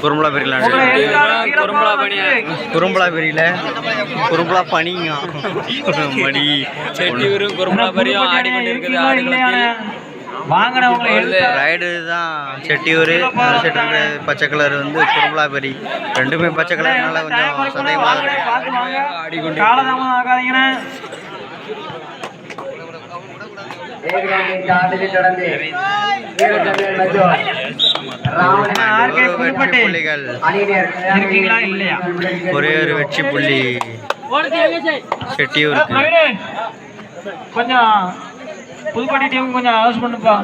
குறும்பலா பெரியலாம் குறும்பலா பனியா குறும்பலா பெரியல குறும்பலா பனிங்க மணி செட்டியூரும் குறும்பலாபரியும் ஆடிக்கொண்டிருக்குது ஆடுகளத்தில். வாங்கினவங்களை எழுத ரைடு தான் செட்டியூர் செட்டியூர் பச்சை கலர் வந்து குறும்பலா பெரி ரெண்டுமே பச்சை கலர்னால கொஞ்சம் சந்தேகமாக பார்த்து வாங்க காலதாமதம் ஆகாதீங்கண்ணே ஆர்கே ஒரு ஒரே ஒரு வெற்றி புள்ளி. செட்டியூருக்கு. நவீனு, கொஞ்சம் புதுப்பட்டி டீம் கொஞ்சம் அனௌன்ஸ் பண்ணுப்பா.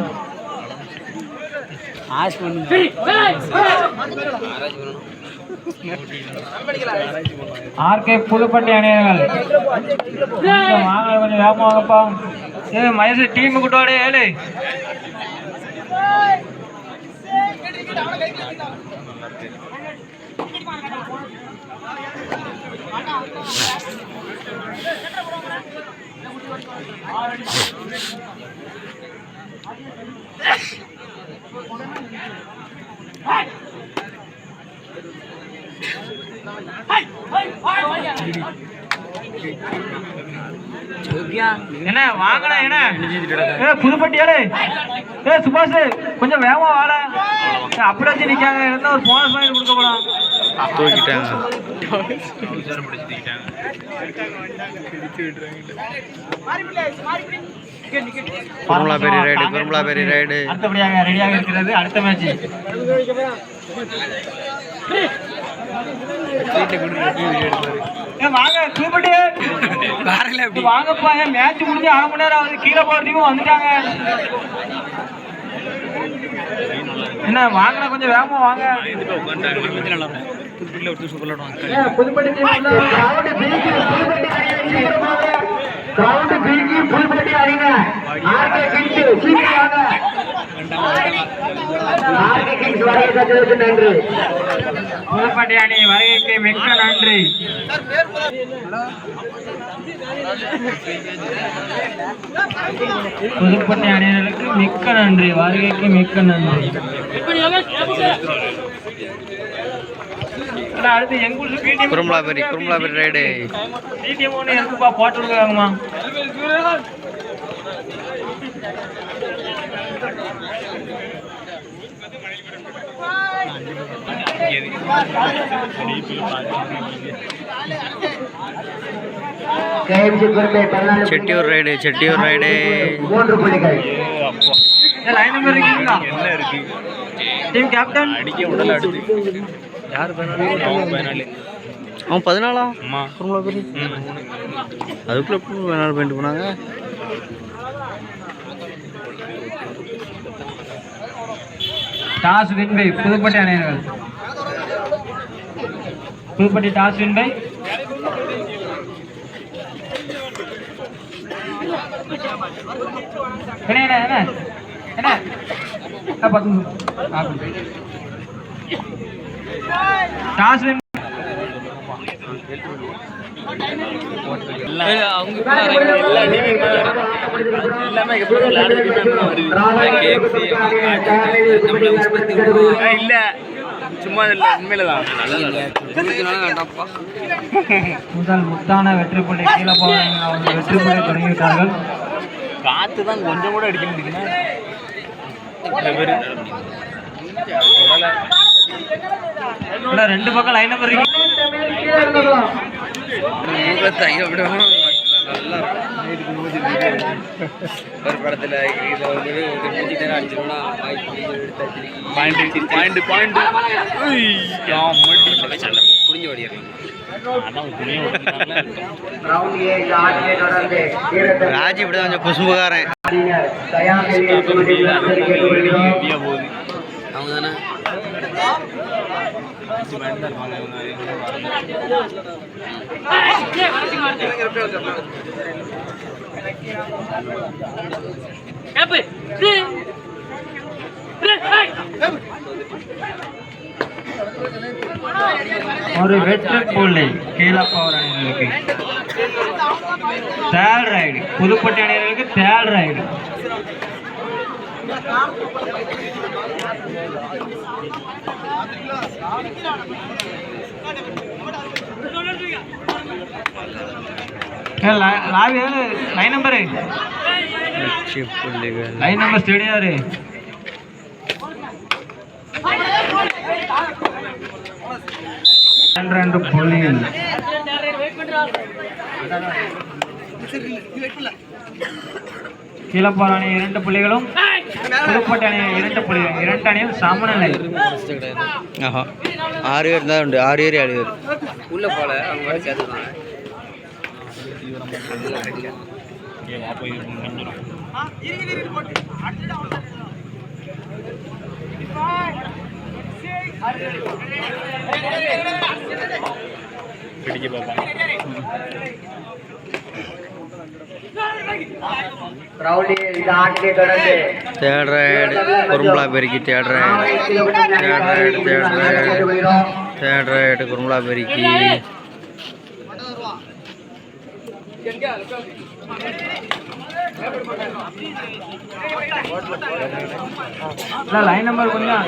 ஆர்கே புதுப்பட்டி அணியர்கள். கொஞ்சம் வாங்க கொஞ்சம் வேகமா வாங்கப்பா. ஏ மயசு டீம் கூட்டோட ஏழு. என்ன வாங்கடா என்ன? ஏ புதுப்பட்டி ஏ சுபாஷ் கொஞ்சம் வேகமா வாழ அப்படி வச்சு நிக்காங்க இருந்தா ஒரு போனஸ் பாயிண்ட் கொடுக்க போலாம் தூக்கிட்டாங்க. பெரிய ரைடு குறும்பலா பெரிய ரைடு அடுத்தபடியாக ரெடியாக இருக்கிறது. அடுத்த மேட்ச் வாங்கப்பா. ஏன் மேட்ச் முடிஞ்சு அரை மணி நேரம் ஆகுது. கீழே போற டீமும் வந்துட்டாங்க. என்ன வாங்கினா கொஞ்சம் வேகமா வாங்க. நன்றி. புதுப்பட்டி அணி வருகைக்கு மிக்க நன்றி. புதுப்பட்டி அணியினருக்கு மிக்க நன்றி வருகைக்கு மிக்க நன்றி. அடுத்து எங்க ஊர் பிடிஎம் குறும்பலா பெரிய குறும்பலா பெரிய ரைடு. பிடிஎம் ஒன்று இருக்குப்பா போட்டு விடுவாங்கம்மா கேஎம்சி குறும்பை பதினாலு செட்டியூர் ரைடு செட்டியூர் ரைடு. மூன்று புள்ளிகள். லைன் நம்பர் இருக்கீங்களா? டீம் கேப்டன் அவன் பதினாலா. குறும்பலா பெரிய அதுக்குள்ள எப்படி பதினாலு பாயிண்ட் போனாங்க. டாஸ் வின் பை புதுப்பட்டி அணியினர்கள். புதுப்பட்டி டாஸ் வின் பை என்ன என்ன பத்து. டாஸ் வின் இல்ல சும்மா இல்ல உண்மையிலதான். முதல் முத்தான வெற்றி புள்ளி கீழே போவாங்க அவங்க வெற்றி புள்ளி தொடங்கிவிட்டார்கள். காத்து தான் கொஞ்சம் கூட அடிக்க அண்ணா, ரெண்டு பக்கம் லைன் நம்பர் இருக்கு. ஒரு படத்துல பாயிண்ட் பாயிண்ட் பாயிண்ட் புரிஞ்சு ஓடிடுறீங்க ராஜி இப்படிதான் கொஞ்சம் குசும்புக்காரன் அணியினர் தயார் நிலையில் இருக்கும்படி விளம்பரம் கேட்டுக்கொள்கிறோம். அவங்க தானே ஒரு வெற்றி புள்ளி கீழப்பவர் அணியினருக்கு தேர்ட் ரைடு புதுப்பட்டி அணியினருக்கு தேர்ட் ரைடு லாவி லைன் நம்பரு வெற்றி லைன் நம்பர் ஸ்டேடியாரு ரெண்டு புள்ளிகள் கீழப்பார் அணி இரண்டு புள்ளிகளும். அணி இரண்டு புள்ளிகள் இரண்டு அணியும் சமநிலை. ஆஹா. ஆறு பேர் தான் உண்டு. ஆறு பேர் ஏழு பேர் உள்ள போல அவங்க சேர்த்துக்கலாம் பிடிக்க பார்ப்பாங்க. ரைடு குறும்பலா பெருக்கி ரைடு கேட்டுக்கொள்கிறோம் தேர்ட் ரைடு குறும்பலா பெருக்கி. லைன் நம்பர் கொஞ்சம்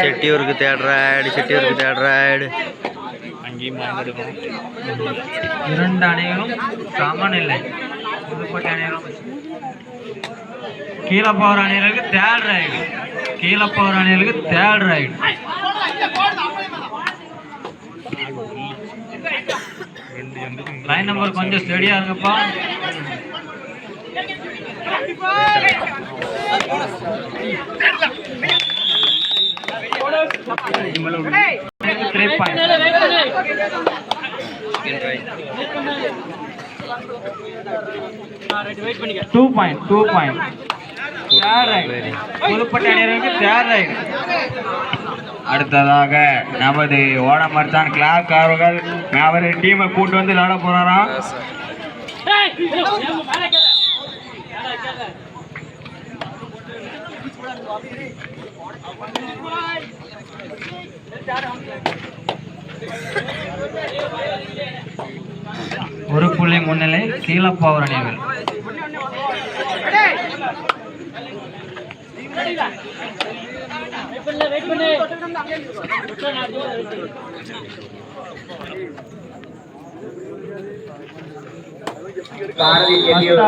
செட்டியூருக்கு தேர்ட் ரைடு செட்டியூருக்கு தேர்ட் ரைடு அங்கேயும் இரண்டு அணிகளும் சமநிலை புதுக்கோட்டை அணிகளும் கீழப்போர் அணிகளுக்கு தேர்ட் ரைடு கீழப்போர் அணிகளுக்கு தேர்ட் ரைடு லைன் நம்பர் கொஞ்சம் ஸ்டெடியா இருங்கப்பா. Three point two point two point third raid Pudupatti அணியருக்கு third raid அடுத்ததாக நமது ஓடமர்தான் கிளாக் அவர்கள். அவர் டீமை கூட்டு வந்து விளையாட போறாராம் ஒரு புள்ளி முன்னிலை கீழப்பாவர் அணிகள் பாரதி செட்டியூர்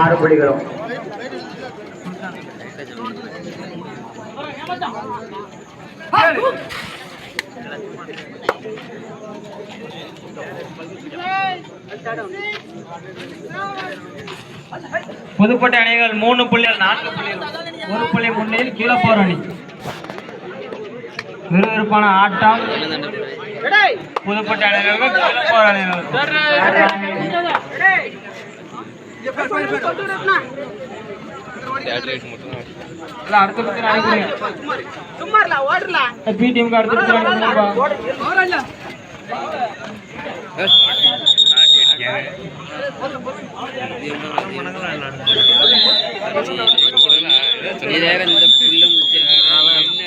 ஆறு புள்ளிகளும். புதுக்கோட்டை அணிகள் மூணு புள்ளிகள் நான்கு புள்ளிகள். ஒரு புள்ளி முன்னிலையில் கீழப்போர் அணி. விறுவிறுப்பான ஆட்டம். புதுக்கோட்டை அணிகளுக்கு கீழப்போர் தேர்ட் ரைட் இதே இந்த புல்லும்